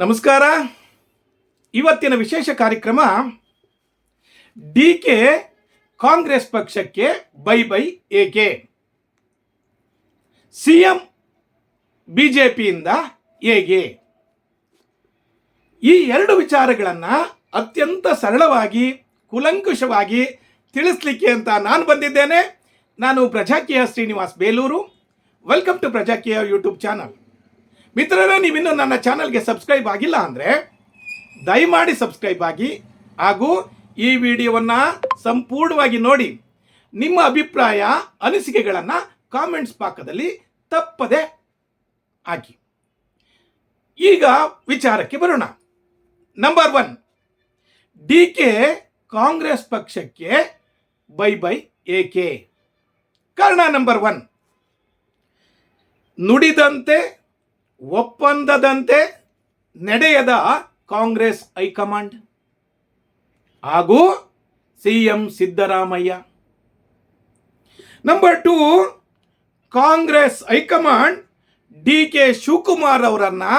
ನಮಸ್ಕಾರ. ಇವತ್ತಿನ ವಿಶೇಷ ಕಾರ್ಯಕ್ರಮ ಡಿ ಕೆ ಕಾಂಗ್ರೆಸ್ ಪಕ್ಷಕ್ಕೆ ಬೈ ಬೈ ಏಕೆ ಸಿ ಎಂ ಬಿ ಜೆ ಪಿಯಿಂದ ಹೇಗೆ ಈ ಎರಡು ವಿಚಾರಗಳನ್ನು ಅತ್ಯಂತ ಸರಳವಾಗಿ, ಕುಲಂಕುಷವಾಗಿ ತಿಳಿಸ್ಲಿಕ್ಕೆ ಅಂತ ನಾನು ಬಂದಿದ್ದೇನೆ. ನಾನು Prajakeeya Srinivas Belur. Welcome to Prajakeeya YouTube channel. ಮಿತ್ರರೇ ನೀವಿನ್ನೂ ನನ್ನ ಚಾನಲ್ಗೆ ಸಬ್ಸ್ಕ್ರೈಬ್ ಆಗಿಲ್ಲ ಅಂದರೆ ದಯಮಾಡಿ ಸಬ್ಸ್ಕ್ರೈಬ್ ಆಗಿ ಹಾಗೂ ಈ ವಿಡಿಯೋವನ್ನು ಸಂಪೂರ್ಣವಾಗಿ ನೋಡಿ. ನಿಮ್ಮ ಅಭಿಪ್ರಾಯ, ಅನಿಸಿಕೆಗಳನ್ನು ಕಾಮೆಂಟ್ಸ್ ಪಾಕದಲ್ಲಿ ತಪ್ಪದೆ ಹಾಕಿ. ಈಗ ವಿಚಾರಕ್ಕೆ ಬರೋಣ. Number one D K Congress ಪಕ್ಷಕ್ಕೆ ಬೈ ಬೈ ಏಕೆ? ಕಾರಣ ನಂಬರ್ ಒನ್ ನುಡಿದಂತೆ ಒಪ್ಪಂದದಂತೆ ನಡೆಯದ ಕಾಂಗ್ರೆಸ್ ಹೈಕಮಾಂಡ್ ಹಾಗೂ C M Siddaramaiah. Number two Congress high command D K Shivakumar ಅವರನ್ನು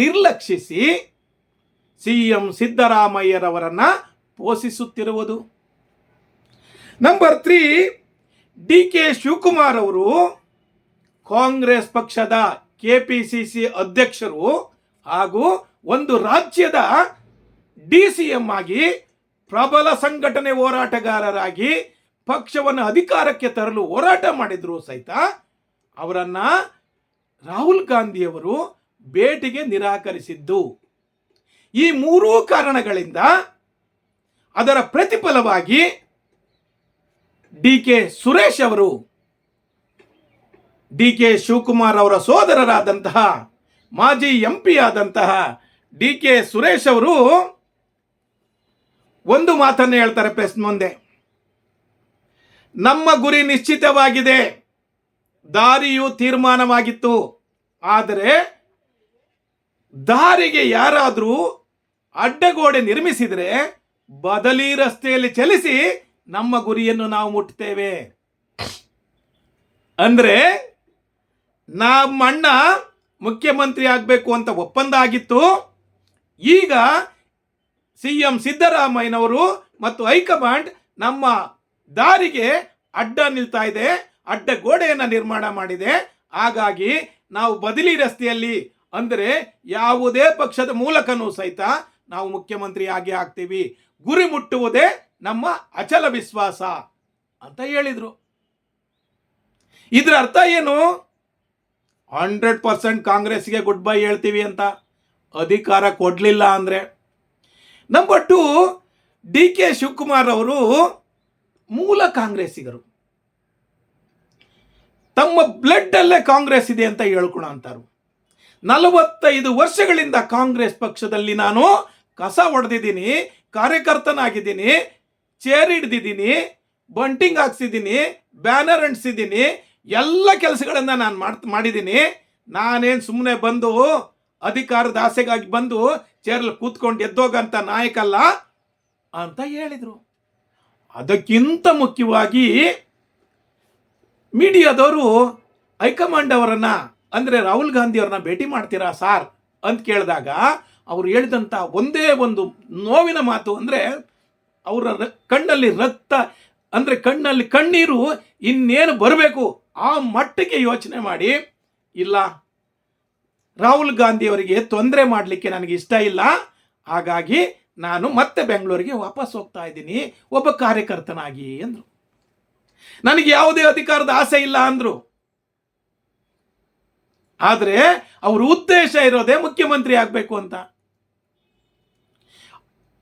ನಿರ್ಲಕ್ಷಿಸಿ ಸಿ ಎಂ ಸಿದ್ದರಾಮಯ್ಯರವರನ್ನ ಪೋಷಿಸುತ್ತಿರುವುದು. Number three D K Shivakumar ಅವರು ಕಾಂಗ್ರೆಸ್ ಪಕ್ಷದ ಕೆಪಿಸಿಸಿ ಅಧ್ಯಕ್ಷರು ಹಾಗೂ ಒಂದು ರಾಜ್ಯದ ಡಿ ಸಿ ಎಂ ಆಗಿ ಪ್ರಬಲ ಸಂಘಟನೆ ಹೋರಾಟಗಾರರಾಗಿ ಪಕ್ಷವನ್ನು ಅಧಿಕಾರಕ್ಕೆ ತರಲು ಹೋರಾಟ ಮಾಡಿದ್ರು ಸಹಿತ ಅವರನ್ನು ರಾಹುಲ್ ಗಾಂಧಿಯವರು ಭೇಟಿಗೆ ನಿರಾಕರಿಸಿದ್ದು. ಈ ಮೂರೂ ಕಾರಣಗಳಿಂದ ಅದರ ಪ್ರತಿಫಲವಾಗಿ ಡಿ ಕೆ ಸುರೇಶ್ ಅವರು ಡಿ ಕೆ ಶಿವಕುಮಾರ್ ಅವರ ಸೋದರರಾದಂತಹ ಮಾಜಿ ಎಂ ಪಿ ಆದಂತಹ ಡಿ ಕೆ ಸುರೇಶ್ ಅವರು ಒಂದು ಮಾತನ್ನು ಹೇಳ್ತಾರೆ ಪ್ರೆಸ್ ಮುಂದೆ. ನಮ್ಮ ಗುರಿ ನಿಶ್ಚಿತವಾಗಿದೆ. ದಾರಿಯು ತೀರ್ಮಾನವಾಗಿತ್ತು. ಆದರೆ ದಾರಿಗೆ ಯಾರಾದರೂ ಅಡ್ಡಗೋಡೆ ನಿರ್ಮಿಸಿದರೆ ಬದಲಿ ರಸ್ತೆಯಲ್ಲಿ ಚಲಿಸಿ ನಮ್ಮ ಗುರಿಯನ್ನು ನಾವು ಮುಟ್ಟುತ್ತೇವೆ ಅಂದ್ರೆ ನಮ್ಮ ಅಣ್ಣ ಮುಖ್ಯಮಂತ್ರಿ ಆಗಬೇಕು ಅಂತ ಒಪ್ಪಂದ ಆಗಿತ್ತು ಈಗ ಸಿ ಎಂ ಸಿದ್ದರಾಮಯ್ಯನವರು ಮತ್ತು ಹೈಕಮಾಂಡ್ ನಮ್ಮ ದಾರಿಗೆ ಅಡ್ಡ ನಿಲ್ತಾ ಇದೆ, ಅಡ್ಡ ಗೋಡೆಯನ್ನು ನಿರ್ಮಾಣ ಮಾಡಿದೆ. ಹಾಗಾಗಿ ನಾವು ಬದಲಿ ರಸ್ತೆಯಲ್ಲಿ ಅಂದರೆ ಯಾವುದೇ ಪಕ್ಷದ ಮೂಲಕನೂ ಸಹಿತ ನಾವು ಮುಖ್ಯಮಂತ್ರಿ ಆಗಿ ಆಗ್ತೀವಿ. ಗುರಿ ಮುಟ್ಟುವುದೇ ನಮ್ಮ ಅಚಲ ವಿಶ್ವಾಸ ಅಂತ ಹೇಳಿದರು. ಇದರ ಅರ್ಥ ಏನು? ಹಂಡ್ರೆಡ್ ಪರ್ಸೆಂಟ್ ಕಾಂಗ್ರೆಸ್ಗೆ ಗುಡ್ ಬೈ ಹೇಳ್ತೀವಿ ಅಂತ ಅಧಿಕಾರ ಕೊಡಲಿಲ್ಲ ಅಂದರೆ. Number two D K Shivakumar ಅವರು ಮೂಲ ಕಾಂಗ್ರೆಸ್ಸಿಗರು. ತಮ್ಮ ಬ್ಲಡ್ ಅಲ್ಲೇ ಕಾಂಗ್ರೆಸ್ ಇದೆ ಅಂತ ಹೇಳ್ಕೊಳ ಅಂತಾರು. ನಲವತ್ತೈದು ವರ್ಷಗಳಿಂದ ಕಾಂಗ್ರೆಸ್ ಪಕ್ಷದಲ್ಲಿ ನಾನು ಕಸ ಹೊಡೆದಿದ್ದೀನಿ ಕಾರ್ಯಕರ್ತನಾಗಿದ್ದೀನಿ ಚೇರ್ ಹಿಡ್ದಿದ್ದೀನಿ ಬಂಟಿಂಗ್ ಹಾಕ್ಸಿದ್ದೀನಿ ಬ್ಯಾನರ್ ಅಂಟಿಸಿದ್ದೀನಿ ಎಲ್ಲ ಕೆಲಸಗಳನ್ನು ನಾನು ಮಾಡ್ ಮಾಡಿದ್ದೀನಿ ನಾನೇನು ಸುಮ್ಮನೆ ಬಂದು ಅಧಿಕಾರದ ಆಸೆಗಾಗಿ ಬಂದು ಚೇರಲ್ಲಿ ಕೂತ್ಕೊಂಡು ಎದ್ದೋಗಂತ ನಾಯಕಲ್ಲ ಅಂತ ಹೇಳಿದರು. ಅದಕ್ಕಿಂತ ಮುಖ್ಯವಾಗಿ ಮೀಡಿಯಾದವರು ಹೈಕಮಾಂಡ್ ಅವರನ್ನ, ಅಂದರೆ ರಾಹುಲ್ ಗಾಂಧಿ ಅವ್ರನ್ನ ಭೇಟಿ ಮಾಡ್ತೀರಾ ಸಾರ್ ಅಂತ ಕೇಳಿದಾಗ ಅವ್ರು ಹೇಳಿದಂಥ ಒಂದೇ ಒಂದು ನೋವಿನ ಮಾತು ಅಂದರೆ ಅವರ ಕಣ್ಣಲ್ಲಿ ರಕ್ತ, ಅಂದರೆ ಕಣ್ಣಲ್ಲಿ ಕಣ್ಣೀರು ಇನ್ನೇನು ಬರಬೇಕು ಆ ಮಟ್ಟಕ್ಕೆ ಯೋಚನೆ ಮಾಡಿ, ಇಲ್ಲ, ರಾಹುಲ್ ಗಾಂಧಿಯವರಿಗೆ ತೊಂದರೆ ಮಾಡಲಿಕ್ಕೆ ನನಗೆ ಇಷ್ಟ ಇಲ್ಲ, ಹಾಗಾಗಿ ನಾನು ಮತ್ತೆ ಬೆಂಗಳೂರಿಗೆ ವಾಪಸ್ ಹೋಗ್ತಾ ಇದ್ದೀನಿ, ಒಬ್ಬ ಕಾರ್ಯಕರ್ತನಾಗಿ ಅಂದರು. ನನಗೆ ಯಾವುದೇ ಅಧಿಕಾರದ ಆಸೆ ಇಲ್ಲ ಅಂದರು. ಆದರೆ ಅವ್ರ ಉದ್ದೇಶ ಇರೋದೇ ಮುಖ್ಯಮಂತ್ರಿ ಆಗಬೇಕು ಅಂತ.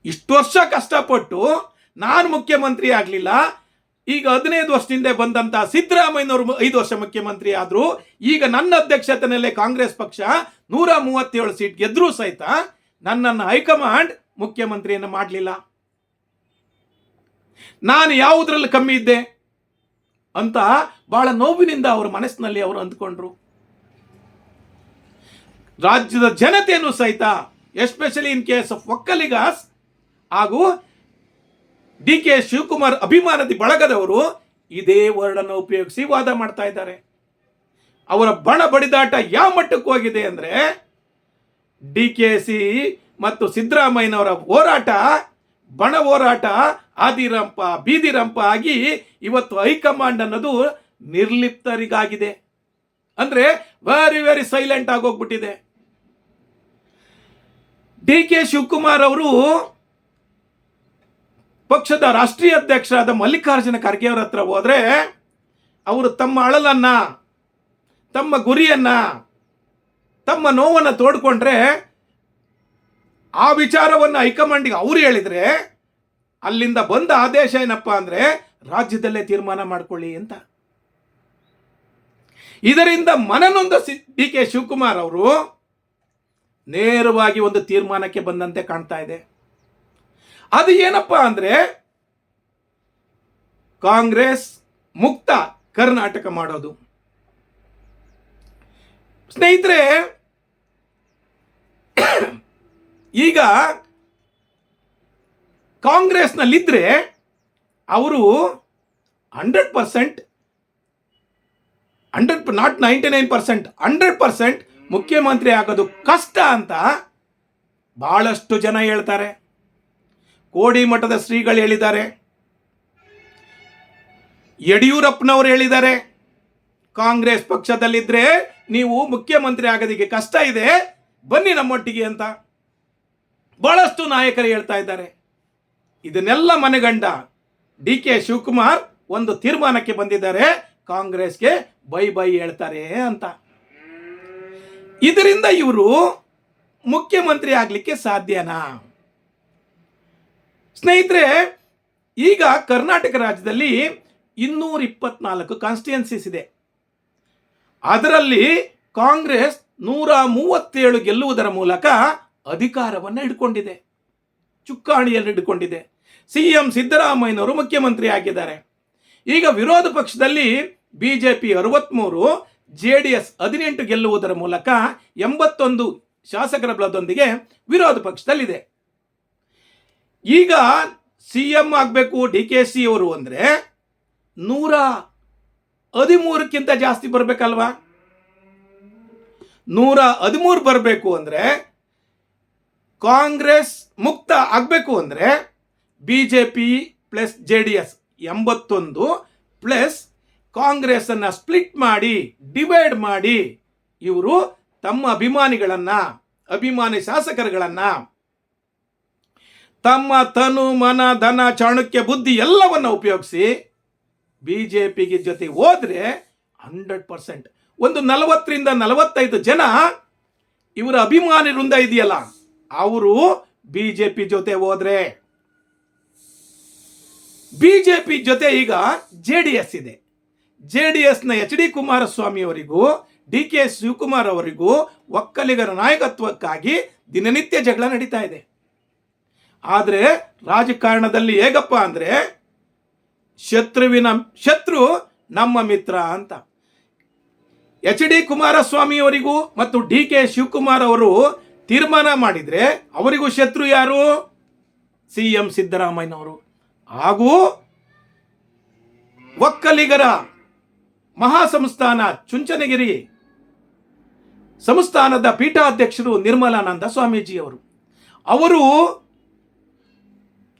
ಇಷ್ಟು ವರ್ಷ ಕಷ್ಟಪಟ್ಟು ನಾನು ಮುಖ್ಯಮಂತ್ರಿ ಆಗಲಿಲ್ಲ ಈಗ ಹದಿನೈದು ವರ್ಷದಿಂದ ಬಂದಂತ ಸಿದ್ದರಾಮಯ್ಯನವರು ಐದು ವರ್ಷ ಮುಖ್ಯಮಂತ್ರಿ ಆದ್ರು, ಈಗ ನನ್ನ ಅಧ್ಯಕ್ಷತೆಯಲ್ಲೇ ಕಾಂಗ್ರೆಸ್ ಪಕ್ಷ ನೂರ ಮೂವತ್ತೇಳು ಸೀಟ್ ಗೆದ್ರೂ ಸಹಿತ ನನ್ನನ್ನು ಹೈಕಮಾಂಡ್ ಮುಖ್ಯಮಂತ್ರಿಯನ್ನು ಮಾಡಲಿಲ್ಲ. ನಾನು ಯಾವುದ್ರಲ್ಲಿ ಕಮ್ಮಿ ಇದ್ದೆ ಅಂತ ಬಹಳ ನೋವಿನಿಂದ ಅವರ ಮನಸ್ಸಿನಲ್ಲಿ ಅವರು ಅಂದ್ಕೊಂಡ್ರು. ರಾಜ್ಯದ ಜನತೆಯನ್ನು ಸಹಿತ especially in case of Okkaligas ಹಾಗೂ ಡಿ ಕೆ ಶಿವಕುಮಾರ್ ಅಭಿಮಾನದಿ ಬಳಗದವರು ಇದೇ ವರ್ಡನ್ನು ಉಪಯೋಗಿಸಿ ವಾದ ಮಾಡ್ತಾ ಇದ್ದಾರೆ. ಅವರ ಬಣ ಬಡಿದಾಟ ಯಾವ ಮಟ್ಟಕ್ಕೆ ಹೋಗಿದೆ ಅಂದರೆ ಡಿ ಕೆ ಸಿ ಮತ್ತು ಸಿದ್ದರಾಮಯ್ಯನವರ ಹೋರಾಟ, ಬಣ ಹೋರಾಟ, ಆದಿರಂಪ, ಬೀದಿರಂಪ ಆಗಿ ಇವತ್ತು ಹೈಕಮಾಂಡ್ ಅನ್ನೋದು ನಿರ್ಲಿಪ್ತರಿಗಾಗಿದೆ. ಅಂದ್ರೆ ವೆರಿ ವೆರಿ ಸೈಲೆಂಟ್ ಆಗೋಗ್ಬಿಟ್ಟಿದೆ ಡಿ ಕೆ ಶಿವಕುಮಾರ್ ಅವರು ಪಕ್ಷದ ರಾಷ್ಟ್ರೀಯ ಅಧ್ಯಕ್ಷರಾದ ಮಲ್ಲಿಕಾರ್ಜುನ ಖರ್ಗೆ ಅವರ ಹತ್ರ ಹೋದ್ರೆ ಅವರು ತಮ್ಮ ಅಳಲನ್ನ, ತಮ್ಮ ಗುರಿಯನ್ನ, ತಮ್ಮ ನೋವನ್ನು ತೋಡ್ಕೊಂಡ್ರೆ ಆ ವಿಚಾರವನ್ನು ಹೈಕಮಾಂಡಿಗೆ ಅವ್ರು ಹೇಳಿದ್ರೆ ಅಲ್ಲಿಂದ ಬಂದ ಆದೇಶ ಏನಪ್ಪ ಅಂದ್ರೆ ರಾಜ್ಯದಲ್ಲೇ ತೀರ್ಮಾನ ಮಾಡ್ಕೊಳ್ಳಿ ಅಂತ. ಇದರಿಂದ ಮನನೊಂದ ಡಿ ಕೆ ಶಿವಕುಮಾರ್ ಅವರು ನೇರವಾಗಿ ಒಂದು ತೀರ್ಮಾನಕ್ಕೆ ಬಂದಂತೆ ಕಾಣ್ತಾ ಇದೆ. ಅದು ಏನಪ್ಪಾ ಅಂದ್ರೆ ಕಾಂಗ್ರೆಸ್ ಮುಕ್ತ ಕರ್ನಾಟಕ ಮಾಡೋದು. ಸ್ನೇಹಿತರೆ, ಈಗ ಕಾಂಗ್ರೆಸ್ನಲ್ಲಿದ್ದರೆ ಅವರು hundred percent, hundred not ninety nine percent, hundred percent ಮುಖ್ಯಮಂತ್ರಿ ಆಗೋದು ಕಷ್ಟ ಅಂತ ಭಾಳಷ್ಟು ಜನ ಹೇಳ್ತಾರೆ. ಕೋಡಿ ಮಠದ ಶ್ರೀಗಳು ಹೇಳಿದ್ದಾರೆ. ಯಡಿಯೂರಪ್ಪನವರು ಹೇಳಿದ್ದಾರೆ, ಕಾಂಗ್ರೆಸ್ ಪಕ್ಷದಲ್ಲಿದ್ದರೆ ನೀವು ಮುಖ್ಯಮಂತ್ರಿ ಆಗೋದಕ್ಕೆ ಕಷ್ಟ ಇದೆ, ಬನ್ನಿ ನಮ್ಮೊಟ್ಟಿಗೆ ಅಂತ ಬಹಳಷ್ಟು ನಾಯಕರು ಹೇಳ್ತಾ ಇದ್ದಾರೆ. ಇದನ್ನೆಲ್ಲ ಮನೆಗಂಡ ಡಿ ಕೆ ಶಿವಕುಮಾರ್ ಒಂದು ತೀರ್ಮಾನಕ್ಕೆ ಬಂದಿದ್ದಾರೆ, ಕಾಂಗ್ರೆಸ್ಗೆ ಬೈ ಬೈ ಹೇಳ್ತಾರೆ ಅಂತ. ಇದರಿಂದ ಇವರು ಮುಖ್ಯಮಂತ್ರಿ ಆಗಲಿಕ್ಕೆ ಸಾಧ್ಯನಾ? ಸ್ನೇಹಿತರೆ, ಈಗ ಕರ್ನಾಟಕ ರಾಜ್ಯದಲ್ಲಿ ಇನ್ನೂರ ಇಪ್ಪತ್ನಾಲ್ಕು ಕಾನ್ಸ್ಟಿಟ್ಯೂನ್ಸೀಸ್ ಇದೆ. ಅದರಲ್ಲಿ ಕಾಂಗ್ರೆಸ್ ನೂರ ಮೂವತ್ತೇಳು ಗೆಲ್ಲುವುದರ ಮೂಲಕ ಅಧಿಕಾರವನ್ನು ಹಿಡ್ಕೊಂಡಿದೆ. ಚುಕ್ಕಾಣಿಯಲ್ಲಿ ಹಿಡ್ಕೊಂಡಿದೆ. ಸಿ ಎಂ ಸಿದ್ದರಾಮಯ್ಯನವರು ಮುಖ್ಯಮಂತ್ರಿ ಆಗಿದ್ದಾರೆ. ಈಗ ವಿರೋಧ ಪಕ್ಷದಲ್ಲಿ ಬಿ ಜೆ ಪಿ ಅರವತ್ತ್ಮೂರು ಜೆ ಡಿ ಎಸ್ ಹದಿನೆಂಟು ಗೆಲ್ಲುವುದರ ಮೂಲಕ ಎಂಬತ್ತೊಂದು ಶಾಸಕರ ಬಲದೊಂದಿಗೆ ವಿರೋಧ ಪಕ್ಷದಲ್ಲಿದೆ. ಈಗ ಸಿ ಎಂ ಆಗಬೇಕು, ಡಿ ಕೆ ಸಿ ಅವರು ಅಂದರೆ ನೂರ ಹದಿಮೂರಕ್ಕಿಂತ ಜಾಸ್ತಿ ಬರಬೇಕಲ್ವಾ? ನೂರ ಹದಿಮೂರು ಬರಬೇಕು ಅಂದರೆ ಕಾಂಗ್ರೆಸ್ ಮುಕ್ತ ಆಗಬೇಕು ಅಂದರೆ B J P plus J D S ಎಂಬತ್ತೊಂದು ಪ್ಲಸ್ ಕಾಂಗ್ರೆಸ್ಸನ್ನು ಸ್ಪ್ಲಿಟ್ ಮಾಡಿ, ಡಿವೈಡ್ ಮಾಡಿ ಇವರು ತಮ್ಮ ಅಭಿಮಾನಿಗಳನ್ನು, ಅಭಿಮಾನಿ ಶಾಸಕರುಗಳನ್ನು ತಮ್ಮ ತನು, ಮನ, ಧನ, ಚಾಣಕ್ಯ, ಬುದ್ಧಿ ಎಲ್ಲವನ್ನು ಉಪಯೋಗಿಸಿ ಬಿ ಜೆ ಪಿಗೆ ಜೊತೆ ಹೋದರೆ ಹಂಡ್ರೆಡ್ ಪರ್ಸೆಂಟ್. ಒಂದು ನಲವತ್ತರಿಂದ ನಲವತ್ತೈದು ಜನ ಇವರ ಅಭಿಮಾನಿ ವೃಂದ ಇದೆಯಲ್ಲ, ಅವರು ಬಿ ಜೆ ಪಿ ಜೊತೆ ಹೋದ್ರೆ. ಬಿ ಜೆ ಪಿ ಜೊತೆ ಈಗ ಜೆ ಡಿ ಎಸ್ ಇದೆ. ಜೆ ಡಿ ಎಸ್ನ ಎಚ್ ಡಿ ಕುಮಾರಸ್ವಾಮಿ ಅವರಿಗೂ, ಡಿ ಕೆ ಶಿವಕುಮಾರ್ ಅವರಿಗೂ ಒಕ್ಕಲಿಗರ ನಾಯಕತ್ವಕ್ಕಾಗಿ ದಿನನಿತ್ಯ ಜಗಳ ನಡೀತಾ ಇದೆ. ಆದರೆ ರಾಜಕಾರಣದಲ್ಲಿ ಹೇಗಪ್ಪ ಅಂದರೆ ಶತ್ರುವಿನ ಶತ್ರು ನಮ್ಮ ಮಿತ್ರ ಅಂತ. ಎಚ್ ಡಿ ಕುಮಾರಸ್ವಾಮಿ ಅವರಿಗೂ ಮತ್ತು ಡಿ ಕೆ ಶಿವಕುಮಾರ್ ಅವರು ತೀರ್ಮಾನ ಮಾಡಿದರೆ ಅವರಿಗೂ ಶತ್ರು ಯಾರು? ಸಿ ಎಂ ಸಿದ್ದರಾಮಯ್ಯನವರು. ಹಾಗೂ ಒಕ್ಕಲಿಗರ ಮಹಾಸಂಸ್ಥಾನ ಚುಂಚನಗಿರಿ ಸಂಸ್ಥಾನದ ಪೀಠಾಧ್ಯಕ್ಷರು ನಿರ್ಮಲಾನಂದ ಸ್ವಾಮೀಜಿ ಅವರು ಅವರು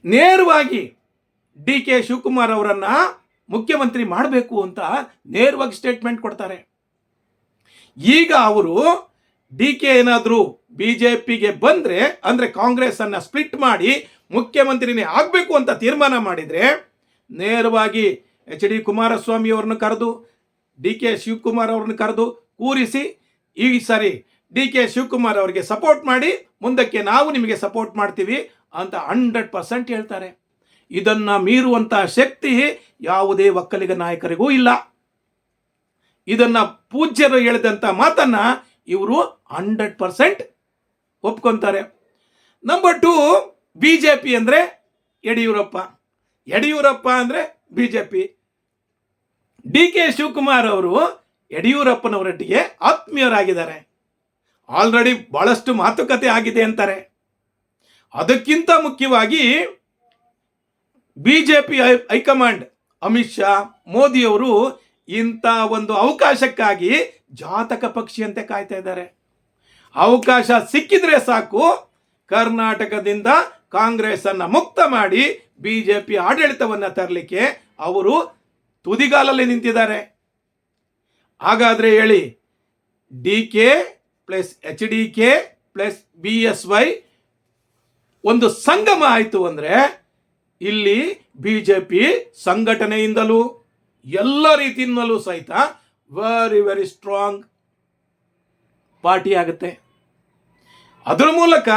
ನೇರವಾಗಿ ಡಿ ಕೆ ಶಿವಕುಮಾರ್ ಅವರನ್ನು ಮುಖ್ಯಮಂತ್ರಿ ಮಾಡಬೇಕು ಅಂತ ನೇರವಾಗಿ ಸ್ಟೇಟ್ಮೆಂಟ್ ಕೊಡ್ತಾರೆ. ಈಗ ಅವರು ಡಿ ಕೆ ಏನಾದರೂ ಬಿ ಜೆ ಪಿಗೆ ಬಂದರೆ, ಅಂದರೆ ಕಾಂಗ್ರೆಸ್ಸನ್ನು ಸ್ಪ್ಲಿಟ್ ಮಾಡಿ ಮುಖ್ಯಮಂತ್ರಿನೇ ಆಗಬೇಕು ಅಂತ ತೀರ್ಮಾನ ಮಾಡಿದರೆ, ನೇರವಾಗಿ ಎಚ್ ಡಿ ಕುಮಾರಸ್ವಾಮಿ ಅವ್ರನ್ನ ಕರೆದು, ಡಿ ಕೆ ಶಿವಕುಮಾರ್ ಅವ್ರನ್ನ ಕರೆದು ಕೂರಿಸಿ, ಈ ಸಾರಿ ಡಿ ಕೆ ಶಿವಕುಮಾರ್ ಅವರಿಗೆ ಸಪೋರ್ಟ್ ಮಾಡಿ, ಮುಂದಕ್ಕೆ ನಾವು ನಿಮಗೆ ಸಪೋರ್ಟ್ ಮಾಡ್ತೀವಿ. ಅಂತ ಹಂಡ್ರೆಡ್ ಪರ್ಸೆಂಟ್ ಹೇಳ್ತಾರೆ. ಇದನ್ನು ಮೀರುವಂಥ ಶಕ್ತಿ ಯಾವುದೇ ಒಕ್ಕಲಿಗ ನಾಯಕರಿಗೂ ಇಲ್ಲ. ಇದನ್ನು ಪೂಜ್ಯರು ಹೇಳಿದಂಥ ಮಾತನ್ನು ಇವರು hundred percent ಒಪ್ಕೊತಾರೆ. Number two B J P ಅಂದರೆ ಯಡಿಯೂರಪ್ಪ. ಯಡಿಯೂರಪ್ಪ ಅಂದರೆ B J P. D K Shivakumar ಅವರು ಯಡಿಯೂರಪ್ಪನವರೊಟ್ಟಿಗೆ ಆತ್ಮೀಯರಾಗಿದ್ದಾರೆ. ಆಲ್ರೆಡಿ ಭಾಳಷ್ಟು ಮಾತುಕತೆ ಆಗಿದೆ ಅಂತಾರೆ. ಅದಕ್ಕಿಂತ ಮುಖ್ಯವಾಗಿ B J P high command Amit Shah, ಮೋದಿಯವರು ಇಂಥ ಒಂದು ಅವಕಾಶಕ್ಕಾಗಿ ಜಾತಕ ಪಕ್ಷಿಯಂತೆ ಕಾಯ್ತಾ ಇದ್ದಾರೆ. ಅವಕಾಶ ಸಿಕ್ಕಿದ್ರೆ ಸಾಕು, ಕರ್ನಾಟಕದಿಂದ ಕಾಂಗ್ರೆಸ್ ಅನ್ನ ಮುಕ್ತ ಮಾಡಿ ಬಿಜೆಪಿ ಆಡಳಿತವನ್ನ ತರಲಿಕ್ಕೆ ಅವರು ತುದಿಗಾಲಲ್ಲಿ ನಿಂತಿದ್ದಾರೆ. ಹಾಗಾದ್ರೆ ಹೇಳಿ, D K plus H D K plus B S Y ಒಂದು ಸಂಗಮ ಆಯಿತು ಅಂದರೆ ಇಲ್ಲಿ ಬಿ ಜೆ ಪಿ ಸಂಘಟನೆಯಿಂದಲೂ ಎಲ್ಲ ರೀತಿಯಿಂದಲೂ ಸಹಿತ ವೆರಿ ವೆರಿ ಸ್ಟ್ರಾಂಗ್ ಪಾರ್ಟಿ ಆಗುತ್ತೆ. ಅದರ ಮೂಲಕ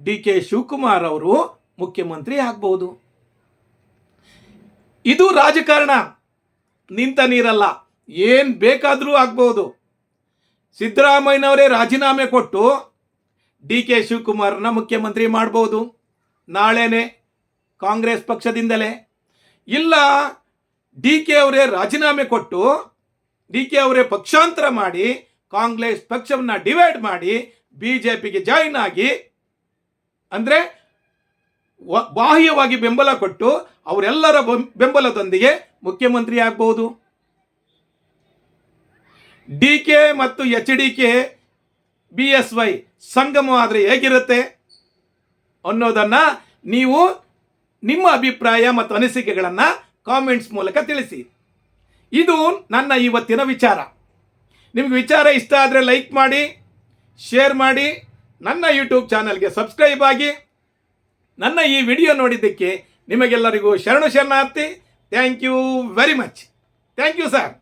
ಡಿ ಕೆ ಶಿವಕುಮಾರ್ ಅವರು ಮುಖ್ಯಮಂತ್ರಿ ಆಗ್ಬಹುದು. ಇದು ರಾಜಕಾರಣ. ನಿಂತ ನೀರಲ್ಲ, ಏನು ಬೇಕಾದರೂ ಆಗ್ಬೋದು ಸಿದ್ದರಾಮಯ್ಯನವರೇ ರಾಜೀನಾಮೆ ಕೊಟ್ಟು ಡಿ ಕೆ ಶಿವಕುಮಾರ್ನ ಮುಖ್ಯಮಂತ್ರಿ ಮಾಡ್ಬೋದು. ನಾಳೆನೇ ಕಾಂಗ್ರೆಸ್ ಪಕ್ಷದಿಂದಲೇ. ಇಲ್ಲ, ಡಿ ಕೆ ಅವರೇ ರಾಜೀನಾಮೆ ಕೊಟ್ಟು ಡಿ ಕೆ ಅವರೇ ಪಕ್ಷಾಂತರ ಮಾಡಿ ಕಾಂಗ್ರೆಸ್ ಪಕ್ಷವನ್ನು ಡಿವೈಡ್ ಮಾಡಿ ಬಿ ಜೆ ಪಿಗೆ ಜಾಯಿನ್ ಆಗಿ ಅಂದರೆ ಬಾಹ್ಯವಾಗಿ ಬೆಂಬಲ ಕೊಟ್ಟು ಅವರೆಲ್ಲರ ಬೆಂಬಲದೊಂದಿಗೆ ಮುಖ್ಯಮಂತ್ರಿ ಆಗ್ಬೋದು. ಡಿ ಕೆ ಮತ್ತು H D K, B S Y ಸಂಗಮ ಆದರೆ ಹೇಗಿರುತ್ತೆ ಅನ್ನೋದನ್ನ ನೀವು ನಿಮ್ಮ ಅಭಿಪ್ರಾಯ ಮತ್ತು ಅನಿಸಿಕೆಗಳನ್ನು ಕಾಮೆಂಟ್ಸ್ ಮೂಲಕ ತಿಳಿಸಿ. ಇದು ನನ್ನ ಇವತ್ತಿನ ವಿಚಾರ. ನಿಮ್ಗೆ ವಿಚಾರ ಇಷ್ಟ ಆದರೆ ಲೈಕ್ ಮಾಡಿ ಶೇರ್ ಮಾಡಿ, ನನ್ನ ಯೂಟ್ಯೂಬ್ ಚಾನಲ್ಗೆ ಸಬ್ಸ್ಕ್ರೈಬ್ ಆಗಿ. ನನ್ನ ಈ ವಿಡಿಯೋ ನೋಡಿದ್ದಕ್ಕೆ ನಿಮಗೆಲ್ಲರಿಗೂ ಶರಣು ಶರಣಾರ್ಥಿ. Thank you very much thank you sir